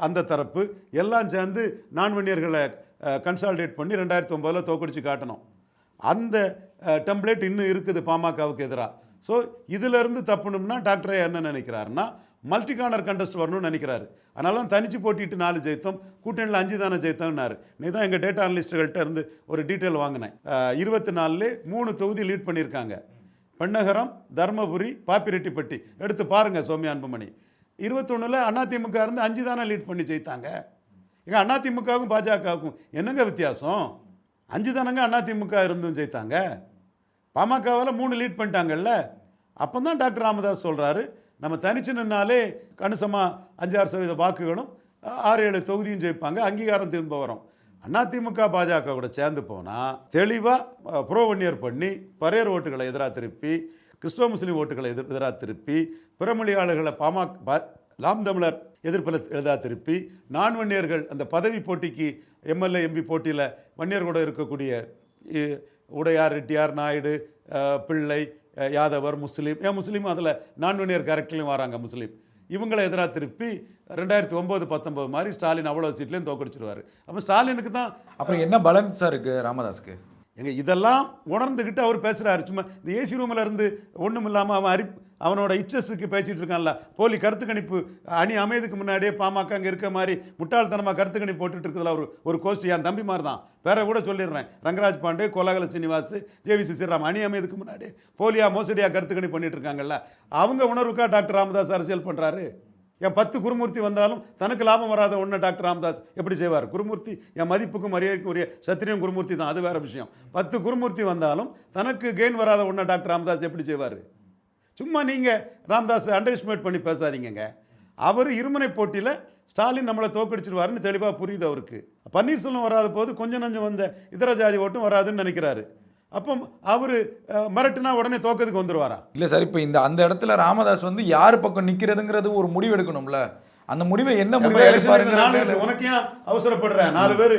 அந்த தரப்பு எல்லாம் சேர்ந்து நான்வன்னியர்களை கன்சால்டேட் பண்ணி ரெண்டாயிரத்தி ஒம்பதில் தோக்கடிச்சு காட்டணும். அந்த டெம்ப்ளேட் இன்னும் இருக்குது பாமகவுக்கு எதிராக ஸோ இதிலிருந்து தப்பணும்னா டாக்டர் என்ன நினைக்கிறாருன்னா மல்டி கார்னர் கண்டஸ்ட் வரணும்னு நினைக்கிறாரு. அதனால தனிச்சு போட்டிட்டு நாலு ஜெயித்தோம் கூட்டணியில் அஞ்சு தானே ஜெயித்தோம்னாரு. நீ தான் எங்கள் டேட்டா அனலிஸ்ட்டுகள்கிட்ட இருந்து ஒரு டீட்டெயில் வாங்கினேன். இருபத்தி நாலுலே மூணு தொகுதி லீட் பண்ணியிருக்காங்க. பெண்ணகரம் தர்மபுரி பாப்பிரெட்டிப்பட்டி. எடுத்து பாருங்கள் சோமி அன்புமணி. இருபத்தொன்னில் அதிமுக இருந்து அஞ்சு தானே லீட் பண்ணி ஜெயித்தாங்க. எங்கள் அதிமுகவுக்கும் பாஜகவுக்கும் என்னங்க வித்தியாசம்? அஞ்சு தானங்க அதிமுக இருந்தும் ஜெயித்தாங்க. பாமகவால் மூணு லீட் பண்ணிட்டாங்கல்ல? அப்போ தான் டாக்டர் ராமதாஸ் சொல்கிறாரு நம்ம தனிச்சு நின்னாலே கணிசமாக அஞ்சாறு சதவீத வாக்குகளும் ஆறு ஏழு தொகுதியும் ஜெயிப்பாங்க அங்கீகாரம் திரும்ப வரும். அதிமுக பாஜக கூட சேர்ந்து போனால் தெளிவாக புரோவன்னியர் பண்ணி பரையர் ஓட்டுகளை எதிராக திருப்பி கிறிஸ்தவ முஸ்லீம் ஓட்டுகளை எதிர் எதிராக திருப்பி பிறமொழியாளர்களை பாமக பா- நாம் தமிழர் எதிர்ப்பில் எழுதாக திருப்பி நான் வன்னியர்கள் அந்த பதவி போட்டிக்கு எம்எல்ஏ எம்பி போட்டியில் வன்னியர் கூட இருக்கக்கூடிய உடையார் ரெட்டியார் நாயுடு பிள்ளை யாதவர் முஸ்லீம். ஏன் முஸ்லீம்? அதில் நான் வன்னியர் கேரக்டர்லையும் வராங்க முஸ்லீம். இவங்களை எதிராக திருப்பி ரெண்டாயிரத்தி ஒம்பது பத்தொம்பது மாதிரி ஸ்டாலின் அவ்வளோ சீட்லேயும் தோக்கடிச்சிருவாரு. அப்போ ஸ்டாலினுக்கு தான் அப்புறம் என்ன பலன் சார் இருக்கு ராமதாஸ்க்கு? எங்க இதெல்லாம் உணர்ந்துக்கிட்டு அவர் பேசுறாரு. சும்மா இந்த ஏசி ரூம்ல இருந்து ஒண்ணும் இல்லாம அவன் அரி அவனோட இச்சஸுக்கு பேசிகிட்டு இருக்கான்ல. போலி கருத்து கணிப்பு அணி அமையதுக்கு முன்னாடியே பாமக அங்கே இருக்க மாதிரி முட்டாள்தனமாக கருத்து கணிப்பு போட்டுட்டு இருக்குதுல ஒரு ஒரு கோஷ்டி என் தம்பி மாதிரி தான் பேரை கூட சொல்லிடுறேன். ரங்கராஜ் பாண்டே கோலாகல சீனிவாஸ் ஜேவி சிசிராம் அணி அமையதுக்கு முன்னாடி போலியா மோசடியாக கருத்து கணிப்பு பண்ணிட்டு இருக்காங்கல்ல. அவங்க உணர்வுக்கா டாக்டர் ராமதாஸ் அரசியல் பண்ணுறாரு என் பத்து குருமூர்த்தி வந்தாலும் தனக்கு லாபம் வராத ஒன்று டாக்டர் ராமதாஸ் எப்படி செய்வார்? குருமூர்த்தி என் மதிப்புக்கும் மரியாதைக்கும் உரிய சத்திரியம் குருமூர்த்தி தான் அது வேற விஷயம். பத்து குருமூர்த்தி வந்தாலும் தனக்கு கெயின் வராத ஒன்று டாக்டர் ராமதாஸ் எப்படி செய்வார்? சும்மா நீங்கள் ராம்தாஸ் அண்டர் எஸ்டிமேட் பண்ணி பேசாதீங்கங்க. அவர் இருமுனை போட்டியில் ஸ்டாலின் நம்மளை தோக்கடிச்சிருவாருன்னு தெளிவாக புரியுது அவருக்கு. பன்னீர்செல்வம் வராத போது கொஞ்சம் நஞ்சம் வந்த இதர ஜாதி ஓட்டும் வராதுன்னு நினைக்கிறாரு. அப்போ அவர் மிரட்டுனா உடனே தோக்கத்துக்கு வந்துடுவாரா இல்லை சார் இப்போ இந்த அந்த இடத்துல ராமதாஸ் வந்து யார் பக்கம் நிற்கிறதுங்கிறது ஒரு முடிவு எடுக்கணும்ல. அந்த முடிவை என்ன முடிவை. உனக்கு ஏன் அவசரப்படுற நாலு பேர்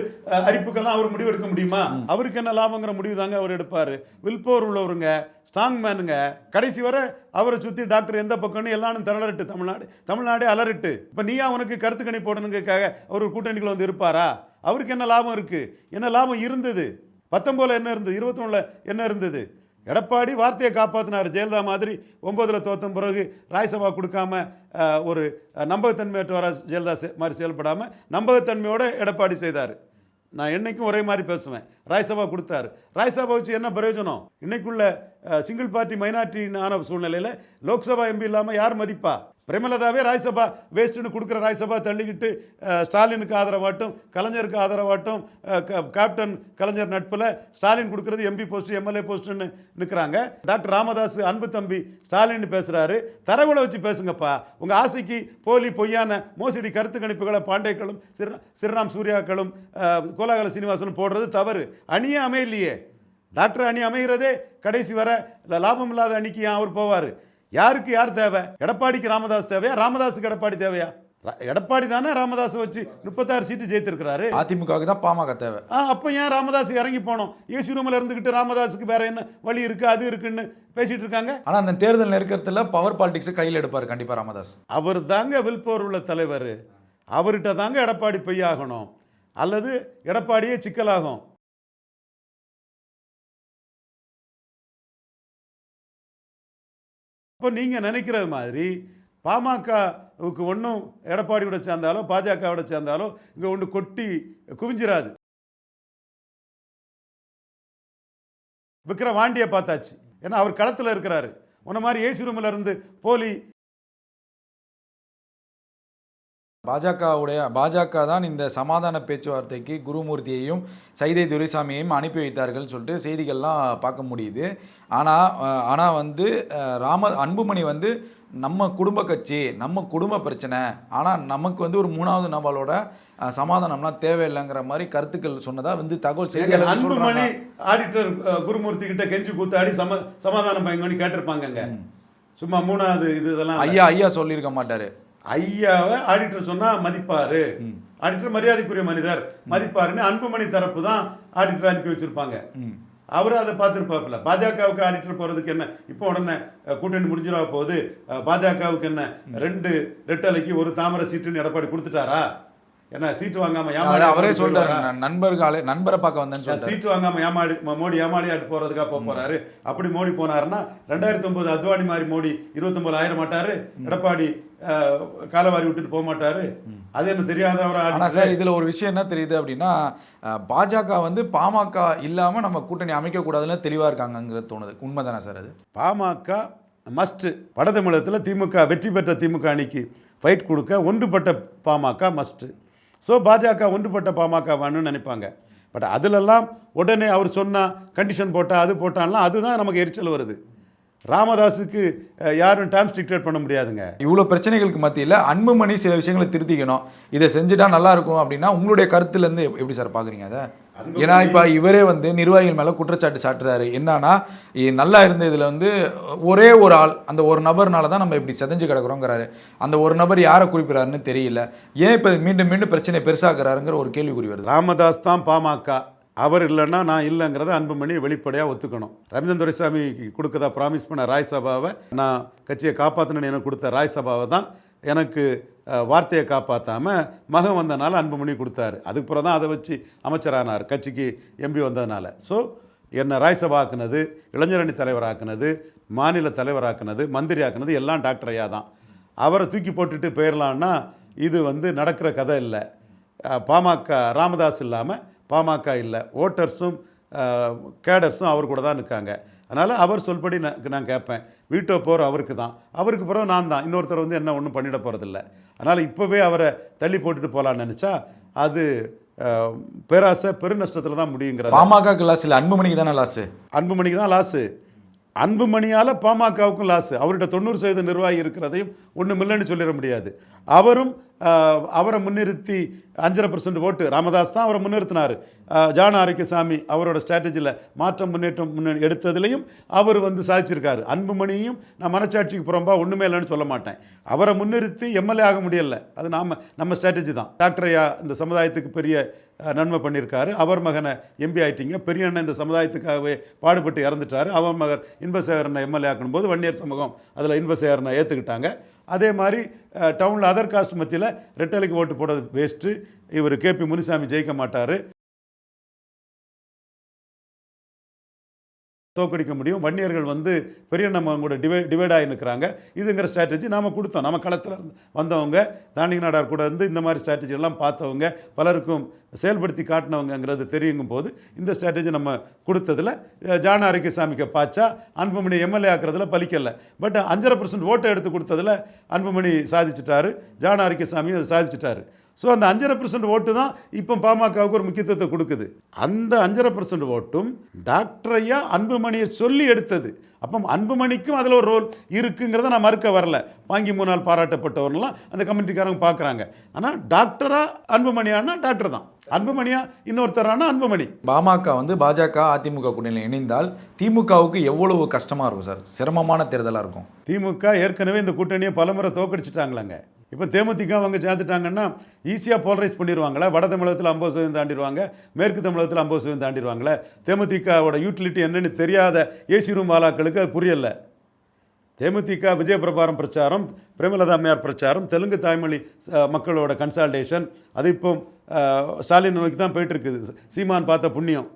அரிப்புக்கெல்லாம் அவர் முடிவு எடுக்க முடியுமா அவருக்கு என்ன லாபங்கிற முடிவு தாங்க அவர் எடுப்பாரு. வில்பவர் உள்ளவருங்க ஸ்ட்ராங் மேனுங்க கடைசி வரை அவரை சுத்தி டாக்டர் எந்த பக்கம்னு எல்லாரும் திரளட்டு தமிழ்நாடு தமிழ்நாடே அலறிட்டு. இப்ப நீயா அவனுக்கு கருத்து கணி போடணுங்கிறதுக்காக அவர் ஒரு கூட்டணிக்குள்ள வந்து இருப்பாரா? அவருக்கு என்ன லாபம் இருக்கு? என்ன லாபம் இருந்தது? பத்தொன்பதுல என்ன இருந்தது? இருபத்தொன்னுல என்ன இருந்தது? எடப்பாடி வார்த்தையை காப்பாற்றினார் ஜெயலலிதா மாதிரி ஒம்பதில் தோத்த பிறகு ராஜ்யசபா கொடுக்காம ஒரு நம்பகத்தன்மையற்ற வர ஜெயலலிதா மாதிரி செயல்படாமல் நம்பகத்தன்மையோடு எடப்பாடி செய்தார். நான் என்னைக்கும் ஒரே மாதிரி பேசுவேன். ராஜ்யசபா கொடுத்தாரு. ராஜ்யசபா வச்சு என்ன பிரயோஜனம்? இன்னைக்குள்ள சிங்கிள் பார்ட்டி மைனாரிட்டி ஆன சூழ்நிலையில் லோக்சபா எம்பி இல்லாமல் யார் மதிப்பா? பிரேமலதாவே ராஜ்யசபா வேஸ்ட்டுன்னு கொடுக்குற ராஜ்யசபா தள்ளிக்கிட்டு ஸ்டாலினுக்கு ஆதரவாட்டும் கலைஞருக்கு ஆதரவாட்டும் க- கேப்டன் கலைஞர் நட்பில் ஸ்டாலின் கொடுக்குறது எம்பி போஸ்ட் எம்எல்ஏ போஸ்ட்டுன்னு நிற்கிறாங்க டாக்டர் ராமதாஸ் அன்பு தம்பி ஸ்டாலின் பேசுகிறாரு தரவுகளை வச்சு பேசுங்கப்பா. உங்கள் ஆசைக்கு போலி பொய்யான மோசடி கருத்து கணிப்புகளை பாண்டேக்களும் சிற சிறுராம் சூர்யாக்களும் கோலாகல சீனிவாசனும் போடுறது தவறு. அணியே அமையலையே. டாக்டர் அணி அமைகிறதே கடைசி வர லாபம் இல்லாத அணிக்கு ஏன் அவர் போவார்? யாருக்கு யார் தேவை? எடப்பாடிக்கு ராமதாஸ் தேவையா? ராமதாஸுக்கு எடப்பாடி தேவையா? எடப்பாடி தானே ராமதாஸ் வச்சு முப்பத்தாறு சீட்டு ஜெயித்திருக்கிறாரு. அதிமுகவுக்கு தான் பாமக தேவை. ஆ அப்போ ஏன் ராமதாஸ் இறங்கி போனோம்? ஏசி ரூமில் இருந்துக்கிட்டு ராமதாஸுக்கு வேற என்ன வழி இருக்கு அது இருக்குன்னு பேசிட்டு இருக்காங்க? ஆனா அந்த தேர்தல் நெருக்கத்துல பவர் பாலிடிக்ஸ் கையில் எடுப்பாரு கண்டிப்பா ராமதாஸ். அவர் தாங்க வில்போர் உள்ள தலைவர். அவர்கிட்ட தாங்க எடப்பாடி பொய்யாகணும். அல்லது எடப்பாடியே சிக்கலாகும். இப்போ நீங்கள் நினைக்கிறது மாதிரி பாமகவுக்கு ஒன்றும் எடப்பாடியோட சேர்ந்தாலோ பாஜகவோட சேர்ந்தாலோ இங்கே ஒன்று கொட்டி குவிஞ்சிராது. விக்ரம் வாண்டியை பார்த்தாச்சு. ஏன்னா அவர் களத்தில் இருக்கிறாரு. உன்ன மாதிரி ஏசி ரூமில் இருந்து போலி பாஜகவுடைய பாஜக தான் இந்த சமாதான பேச்சுவார்த்தைக்கு குருமூர்த்தியையும் சைதை துரைசாமியையும் அனுப்பி வைத்தார்கள் சொல்லிட்டு செய்திகள்லாம் பார்க்க முடியுது. ஆனால் ஆனால் வந்து ராம அன்புமணி வந்து நம்ம குடும்ப கட்சி நம்ம குடும்ப பிரச்சனை. ஆனால் நமக்கு வந்து ஒரு மூணாவது நபரோட சமாதானம்லாம் தேவையில்லைங்கிற மாதிரி கருத்துக்கள் சொன்னதா வந்து தகவல் செய்திகள் அன்புமணி ஆடிட்டர் குருமூர்த்தி கிட்ட கெஞ்சி கூத்தாடி சம சமாதானம் பயங்கன்னு கேட்டிருப்பாங்கங்க. சும்மா மூணாவது இது இதெல்லாம் ஐயா ஐயா சொல்லியிருக்க மாட்டாரு. ஐயாவை ஆடிட்டர் சொன்னா மதிப்பாரு. ஆடிட்டர் மரியாதைக்குரிய மனிதர். மதிப்பாருன்னு அன்புமணி தரப்பு தான் ஆடிட்டர் அனுப்பி வச்சிருப்பாங்க. அவர் அதை பார்த்துருப்பாப்புல. பாஜகவுக்கு ஆடிட்டர் போறதுக்கு என்ன? இப்போ உடனே கூட்டணி முடிஞ்சிடா போகுது? பாஜகவுக்கு என்ன? ரெண்டு ரெட்டலைக்கு ஒரு தாமரை சீட்டுன்னு எடப்பாடி கொடுத்துட்டாரா? என்ன சீட்டு வாங்காம ஏமாளி அவரே சொல்றாரு. நண்பர்களே நண்பரை பார்க்க வந்தேன்னு சீட்டு வாங்காம ஏமாடி மோடி ஏமாளியாட்டு போறதுக்காக போக போறாரு. அப்படி மோடி போனாருன்னா ரெண்டாயிரத்தி ஒன்பது அத்வானி மாதிரி மோடி இருபத்தொன்பது ஆயிரம் மாட்டாரு. எடப்பாடி காலவாரி விட்டுட்டு போக மாட்டாரு. அது என்ன தெரியாதவரா? ஆனா சார் இதுல ஒரு விஷயம் என்ன தெரியுது அப்படின்னா பாஜக வந்து பாமக இல்லாம நம்ம கூட்டணி அமைக்க கூடாதுன்னு தெளிவா இருக்காங்கங்கிறது தோணுது. உண்மைதானே சார் அது? பாமக மஸ்ட் வட தமிழகத்தில் திமுக வெற்றி பெற்ற திமுக அணிக்கு ஃபைட் கொடுக்க ஒன்றுபட்ட பாமக மஸ்ட் ஸோ பாஜக ஒன்றுபட்ட பாமக வேணும்னு நினைப்பாங்க. பட் அதிலெல்லாம் உடனே அவர் சொன்னால் கண்டிஷன் போட்டால் அது போட்டான்லாம் அதுதான் நமக்கு எரிச்சல் வருது. ராமதாஸுக்கு யாரும் டைம் ஸ்டிக்டேட் பண்ண முடியாதுங்க. இவ்வளவு பிரச்சனைகளுக்கு மத்தியில அன்புமணி சில விஷயங்களை திருத்திக்கணும். இதை செஞ்சுட்டா நல்லா இருக்கும் அப்படின்னா உங்களுடைய கருத்துல இருந்து எப்~ எப்படி சார் பாக்குறீங்க அதை? ஏன்னா இப்ப இவரே வந்து நிர்வாகிகள் மேல குற்றச்சாட்டு சாட்டுறாரு. என்னன்னா நல்லா இருந்த இதுல வந்து ஒரே ஒரு ஆள் அந்த ஒரு நபர்னால தான் நம்ம இப்படி செதஞ்சு கிடக்குறோங்கிறாரு. அந்த ஒரு நபர் யாரை குறிப்பிடாருன்னு தெரியல. ஏன் இப்ப மீண்டும் மீண்டும் பிரச்சனை பெருசாக்குறாருங்கிற ஒரு கேள்விக்குறி வருது. ராமதாஸ் தான் பாமக. அவர் இல்லைன்னா நான் இல்லைங்கிறத அன்புமணி வெளிப்படையாக ஒத்துக்கணும். ரவீந்திரன் துரைசாமி கொடுக்கதா ப்ராமிஸ் பண்ண ராய்சபாவை நான் கட்சியை காப்பாற்றணும்னு எனக்கு கொடுத்த ராய்சபாவை தான் எனக்கு வார்த்தையை காப்பாற்றாமல் மகன் வந்தனால அன்புமணி கொடுத்தாரு. அதுக்கு தான் அதை வச்சு அமைச்சரானார் கட்சிக்கு எம்பி வந்ததுனால. ஸோ என்னை ராய்சபா ஆக்குனது இளைஞரணி தலைவராக்குனது மாநில தலைவராக்குனது மந்திரி ஆக்குனது எல்லாம் டாக்டர் ஐயா தான். அவரை தூக்கி போட்டுட்டு போயிடலான்னா இது வந்து நடக்கிற கதை இல்லை. பாமக ராமதாஸ் இல்லாமல் பாமக இல்லை ஓட்டர்ஸும் கேடர்ஸும் அவர் கூட தான் நிற்காங்க அதனால் அவர் சொல்படி நான் நான் கேட்பேன் வீட்டோ போர் அவருக்கு தான். அவருக்கு பிறகு நான் தான். இன்னொருத்தர் வந்து என்ன ஒன்றும் பண்ணிட போகிறதில்ல அதனால் இப்போவே அவரை தள்ளி போட்டுட்டு போகலான்னு நினச்சா அது பேராசை பெருநஷ்டத்தில் தான் முடியுங்கிறது. பாமக லாஸ் இல்ல அன்புமணிக்கு தானே லாஸ் அன்புமணிக்கு தான் லாஸு அன்புமணியால் பாமகவுக்கும் லாஸ் அவர்கிட்ட தொண்ணூறு சதவீத நிர்வாகி இருக்கிறதையும் ஒன்றும் இல்லைன்னு சொல்லிட முடியாது. அவரும் அவரை முன்னிறுத்தி அஞ்சரை பர்சன்ட் ஓட்டு. ராமதாஸ் தான் அவரை முன்னிறுத்தினார். ஜான ஆரோக்கியசாமி அவரோட ஸ்ட்ராட்டஜியில் மாற்றம் முன்னேற்றம் முன்னே எடுத்ததுலையும் அவர் வந்து சாதிச்சிருக்காரு. அன்புமணியும் நான் மனச்சாட்சிக்கு புறம்பா ஒன்றுமே இல்லைன்னு சொல்ல மாட்டேன். அவரை முன்னிறுத்தி எம்எல்ஏ ஆக முடியல. அது நாம் நம்ம ஸ்ட்ராட்டஜி தான். டாக்டர் ஐயா இந்த சமுதாயத்துக்கு பெரிய நன்மை பண்ணியிருக்காரு. அவர் மகனை எம்பி ஆயிட்டீங்க. பெரிய அண்ணன் இந்த சமுதாயத்துக்காகவே பாடுபட்டு இறந்துட்டாரு. அவர் மகர் இன்பசேகரனை எம்எல்ஏ ஆக்கணும் போது வன்னியர் சமூகம் அதில் இன்பசேகரனை ஏற்றுக்கிட்டாங்க அதே மாதிரி டவுனில் அதர் காஸ்ட் மத்தியில் ரெட்டலைக்கு ஓட்டு போடுறது வேஸ்ட்டு இவர் கேபி முனிசாமி ஜெயிக்க மாட்டார். தோக்கடிக்க முடியும். வன்னியர்கள் வந்து பெரிய நம்ம கூட டிவை டிவைட் ஆகி நிற்கிறாங்க இதுங்கிற ஸ்ட்ராட்டஜி நாம் கொடுத்தோம். நம்ம களத்தில் வந்தவங்க தாண்டிக நாடார் கூட இருந்து இந்த மாதிரி ஸ்ட்ராட்டஜிலாம் எல்லாம் பார்த்தவங்க பலருக்கும் செயல்படுத்தி காட்டினவங்கங்கிறது தெரியுங்கும் போது இந்த ஸ்ட்ராட்டஜி நம்ம கொடுத்ததில் ஜான ஜான ஆரோக்கியசாமிக்கு பாய்ச்சா அன்புமணி எம்எல்ஏ ஆக்குறதுல பலிக்கலை. பட் அஞ்சரை பர்சன்ட் ஓட்டை எடுத்து கொடுத்ததில் அன்புமணி சாதிச்சிட்டாரு ஜான ஆரோக்கியசாமி அதை சாதிச்சிட்டாரு. ஸோ அந்த அஞ்சரை பர்சன்ட் ஓட்டு தான் இப்போ பாமகவுக்கு ஒரு முக்கியத்துவத்தை கொடுக்குது. அந்த அஞ்சரை பர்சன்ட் ஓட்டும் டாக்டர் ஐயா அன்புமணியை சொல்லி எடுத்தது. அப்போ அன்புமணிக்கும் அதில் ஒரு ரோல் இருக்குங்கிறத நான் மறுக்க வரல. வாங்கி மூணு நாள் பாராட்டப்பட்டவர்லாம் அந்த கமிட்டிக்காரங்க பார்க்குறாங்க ஆனால் டாக்டரா அன்புமணியானா டாக்டர் தான். அன்புமணியா இன்னொருத்தரானா அன்புமணி? பாமக வந்து பாஜக அதிமுக கூட்டணியில் இணைந்தால் திமுகவுக்கு எவ்வளவு கஷ்டமா இருக்கும் சார்? சிரமமான தேர்தலாக இருக்கும். திமுக ஏற்கனவே இந்த கூட்டணியை பலமுறை தோக்கடிச்சிட்டாங்களாங்க. இப்போ தேமுதிக அவங்க சேர்த்துட்டாங்கன்னா ஈஸியாக போலரைஸ் பண்ணிடுவாங்களே. வட தமிழகத்தில் ஐம்பது சதவீதம் தாண்டிடுவாங்க. மேற்கு தமிழகத்தில் ஐம்பது சதவீதம் தாண்டிடுவாங்களே. தேமுதிகவோட யூட்டிலிட்டி என்னன்னு தெரியாத ஏசி ரூம் வாலாக்களுக்கு அது புரியலை. தேமுதிக விஜயபிரபாரம் பிரச்சாரம் பிரேமலதா அம்மையார் பிரச்சாரம் தெலுங்கு தாய்மொழி மக்களோட கன்சால்டேஷன் அது இப்போ ஸ்டாலின் நோக்கி தான் போயிட்டு இருக்குது. சீமான் பார்த்த புண்ணியம்.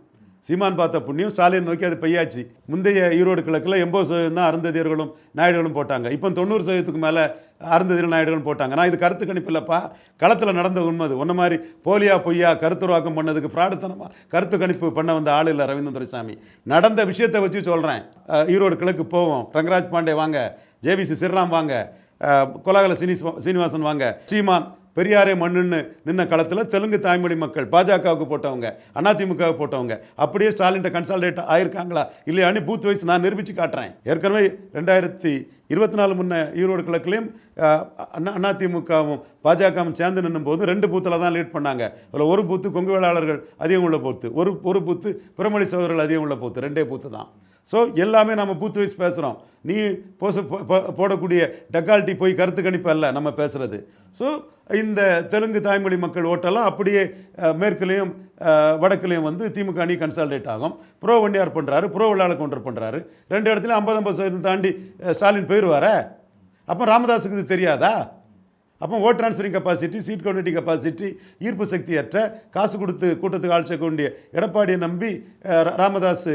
சீமான் பார்த்த புண்ணியம் ஸ்டாலின் நோக்கி அது பெய்யாச்சு. முந்தைய ஈரோடு கிழக்கில் எண்பது சதவீதம் தான் அருந்ததியர்களும் நாயுடுகளும் போட்டாங்க. இப்போ தொண்ணூறு சதவீதத்துக்கு மேலே அருந்ததியர்கள் நாயுடுகளும் போட்டாங்க. நான் இது கருத்து கணிப்பு இல்லைப்பா. களத்தில் நடந்த உண்மை அது. ஒன்று மாதிரி போலியா பொய்யா கருத்துருவாக்கம் பண்ணதுக்கு ஃப்ராடுத்தனமாக கருத்து கணிப்பு பண்ண வந்த ஆள் இல்லை ரவீந்திர துரைசாமி நடந்த விஷயத்தை வச்சு சொல்கிறேன் ஈரோடு கிழக்கு போவோம். ரங்கராஜ் பாண்டே வாங்க. ஜேவிசி ஸ்ரீராம் வாங்க. அஹ், கொலாகல சீனிஸ் சீனிவாசன் வாங்க. சீமான் பெரியாரே மண்ணுன்னு நின்ன களத்தில் தெலுங்கு தாய்மொழி மக்கள் பாஜகவுக்கு போட்டவங்க அதிமுகவுக்கு போட்டவங்க அப்படியே ஸ்டாலின்ட்ட கன்சால்டேட் ஆயிருக்காங்களா? இல்லையான்னு பூத் வைஸ் நான் நிரூபித்து காட்டுறேன். ஏற்கனவே ரெண்டாயிரத்தி இருபத்தி நாலு முன்ன ஈரோடு கிழக்குலையும் அதிமுகவும் பாஜகவும் சேர்ந்து நின்னும் போது ரெண்டு பூத்தில் தான் லீட் பண்ணாங்க. அதில் ஒரு பூத்து கொங்கு வேளாளர்கள் அதிகம் உள்ள பூத்து ஒரு ஒரு பூத்து பிரமொழி சோதரர்கள் அதிகம் உள்ள பூத்து ரெண்டே பூத்து தான். ஸோ எல்லாமே நம்ம பூத்து வைஸ் பேசுகிறோம் நீ போச போ- போடக்கூடிய டக்கால்ட்டி போய் கருத்து கணிப்பு அல்ல நம்ம பேசுகிறது ஸோ இந்த தெலுங்கு தாய்மொழி மக்கள் ஓட்டெல்லாம் அப்படியே மேற்குலேயும் வடக்குலேயும் வந்து திமுக அணி கன்சால்டேட் ஆகும். ப்ரோ வண்டியார் பண்ணுறாரு ப்ரோ வெள்ளாள கவுண்டர் பண்ணுறாரு ரெண்டு இடத்துலையும் ஐம்பது ஐம்பது சதவீதம் தாண்டி ஸ்டாலின் போயிடுவார அப்போ ராமதாஸுக்கு இது தெரியாதா? அப்போ vote transferring capacity seat கவுண்டிட்டி capacity ஈர்ப்பு சக்தியற்ற காசு கொடுத்து கூட்டத்துக்கு ஆழ்ச்சிக்க வேண்டிய எடப்பாடியை நம்பி ராமதாஸ்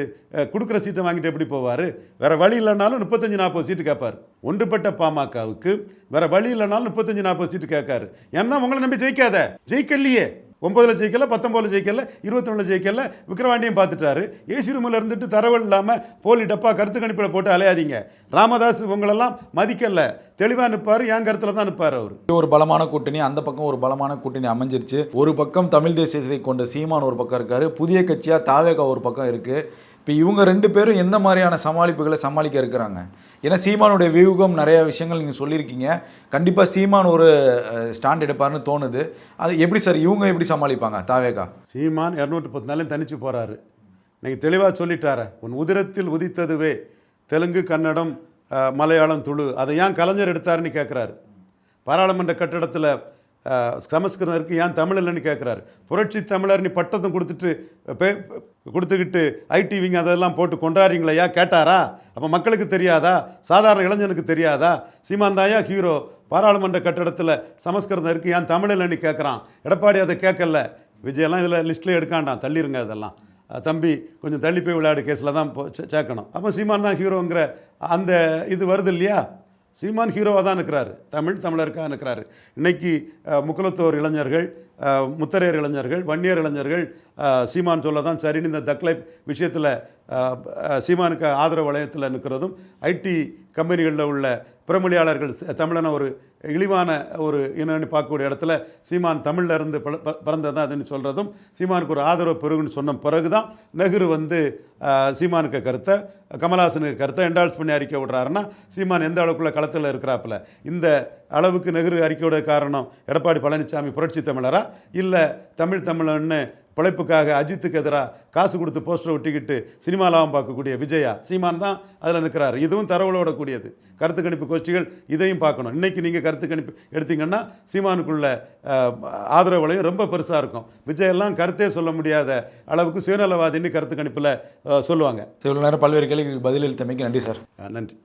கொடுக்குற சீட்டை வாங்கிட்டு எப்படி போவார்? வேறு வழி இல்லைனாலும் முப்பத்தஞ்சு நாற்பது சீட்டு கேட்பார். ஒன்றுபட்ட பாமகவுக்கு வேறு வழி இல்லைனாலும் முப்பத்தஞ்சு நாற்பது சீட்டு கேட்காரு. ஏன்னா உங்களை நம்பி ஜெயிக்காத. ஜெயிக்கலையே. ஒம்பதில் ஜெயிக்கல பத்தொம்பதில் ஜெயிக்கல இருபத்தொன்னில் ஜெயிக்கல விக்ரவாண்டியும் பார்த்துட்டாரு. ஏசி ரூமில் இருந்துட்டு தரவு இல்லாமல் போலி டப்பா கருத்து கணிப்பில் போட்டு அலையாதீங்க. ராமதாஸ் உங்களெல்லாம் மதிக்கலை. தெளிவாக நிற்பார் என் கருத்தில் தான் நிற்பார் அவர். ஒரு பலமான கூட்டணி அந்த பக்கம் ஒரு பலமான கூட்டணி அமைஞ்சிருச்சு. ஒரு பக்கம் தமிழ் தேசியத்தை கொண்ட சீமான் ஒரு பக்கம் இருக்காரு புதிய கட்சியா தாவேகா ஒரு பக்கம் இருக்கு. இப்போ இவங்க ரெண்டு பேரும் எந்த மாதிரியான சமாளிப்புகளை சமாளிக்க இருக்கிறாங்க? ஏன்னா சீமானுடைய வியூகம் நிறைய விஷயங்கள் நீங்கள் சொல்லியிருக்கீங்க. கண்டிப்பாக சீமான் ஒரு ஸ்டாண்ட் எடுப்பார்னு தோணுது. அது எப்படி சார் இவங்க எப்படி சமாளிப்பாங்க தாவேகா? சீமான் இரநூற்றி பத்து நாளையும் தனிச்சு போகிறாரு நீங்கள் தெளிவாக சொல்லிட்டார உன் உதிரத்தில் உதித்ததுவே தெலுங்கு கன்னடம் மலையாளம் துளு. அதை ஏன் கலைஞர் எடுத்தாருன்னு கேட்குறாரு பாராளுமன்ற கட்டடத்தில் சமஸ்கிருதம் இருக்குது ஏன் தமிழ் இல்லைன்னு கேட்குறாரு புரட்சி தமிழர் நீ பட்டத்தை கொடுத்துட்டு பே கொடுத்துக்கிட்டு ஐடிவிங்க அதெல்லாம் போட்டு கொண்டாடுறீங்களா கேட்டாரா? அப்போ மக்களுக்கு தெரியாதா? சாதாரண இளைஞனுக்கு தெரியாதா? சீமாந்தாயா ஹீரோ? பாராளுமன்ற கட்டடத்தில் சமஸ்கிருதம் இருக்குது ஏன் தமிழ் இல்லைன்னு கேட்குறான் எடப்பாடி அதை கேட்கல விஜயெல்லாம் இதில் லிஸ்ட்டில் எடுக்காண்டாம். தள்ளிருங்க அதெல்லாம். தம்பி கொஞ்சம் தள்ளி போய் விளையாடு கேஸில் தான் போ- சேர்க்கணும். அப்போ சீமான் தான் ஹீரோங்கிற அந்த இது வருது இல்லையா? சீமான் ஹீரோவாக தான் இருக்கிறாரு. தமிழ் தமிழருக்காக இருக்கிறாரு. இன்னைக்கு முக்குலத்தோர் இளைஞர்கள் முத்தரையர் இளைஞர்கள் வன்னியர் இளைஞர்கள் சீமான் சொல்ல தான் சரின்னு இந்த தக்லைப் விஷயத்தில் சீமானுக்கு ஆதரவு வளையத்தில் நிற்கிறதும் ஐடி கம்பெனிகளில் உள்ள பிரமொழியாளர்கள் தமிழன தமிழனை ஒரு இழிவான ஒரு இனன்னு பார்க்கக்கூடிய இடத்துல சீமான் தமிழ்ல இருந்து ப- பிறந்ததான் அதுன்னு சொல்கிறதும் சீமானுக்கு ஒரு ஆதரவு பெருகுன்னு சொன்ன பிறகு தான் நெஹ்ரு வந்து சீமானுக்கு கருத்தை கமல்ஹாசனுக்கு கருத்தை என்டால்ஸ் பண்ணி அறிக்கை விடுறாருன்னா சீமான் எந்த அளவுக்குள்ள களத்தில் இருக்கிறாப்புல இந்த அளவுக்கு நெஹ்ரு அறிக்கையோட காரணம். எடப்பாடி பழனிசாமி புரட்சி தமிழரா? இல்லை தமிழ் தமிழன்னு பிழைப்புக்காக அஜித்துக்கு எதிராக காசு கொடுத்து போஸ்டர் ஒட்டிக்கிட்டு சினிமா லாபம் பார்க்கக்கூடிய விஜயா? சீமான் தான் அதில் நிற்கிறார் இதுவும் தரவுகளோட கூடியது. கருத்து கணிப்பு கோஷ்டிகள் இதையும் பார்க்கணும். இன்னைக்கு நீங்கள் கருத்து கணிப்பு எடுத்தீங்கன்னா சீமானுக்குள்ள அஹ், ஆதரவு வளையம் ரொம்ப பெருசாக இருக்கும். விஜயெல்லாம் கருத்தே சொல்ல முடியாத அளவுக்கு சுயநலவாதின்னு கருத்து கணிப்பில் சொல்லுவாங்க. இவ்வளோ நேரம் பல்வேறு கேள்விகளுக்கு பதிலளித்தமைக்கு நன்றி சார். நன்றி.